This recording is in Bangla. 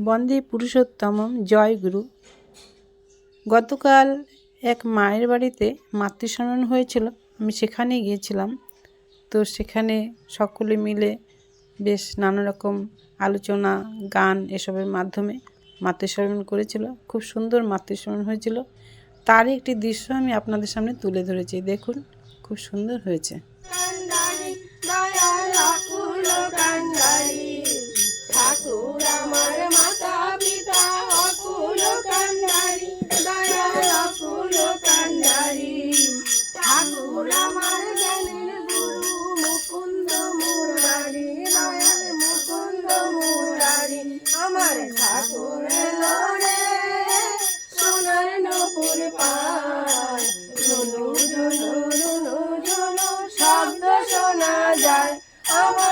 বন্দে পুরুষোত্তম জয় গুরু। গতকাল এক মায়ের বাড়িতে মাতৃসম্মান হয়েছিল। আমি সেখানে গিয়েছিলাম। তো সেখানে সকলে মিলে বেশ নানা রকম আলোচনা, গান এসবের মাধ্যমে মাতৃসম্মান করেছিল। খুব সুন্দর মাতৃসম্মান হয়েছিল। তারই একটি দৃশ্য আমি আপনাদের সামনে তুলে ধরেছি। দেখুন, খুব সুন্দর হয়েছে। আমার গুরু মুকুন্দ মুরারি মুকুন্দ মুরারি। আমার শব্দ শোনা যায়। আমার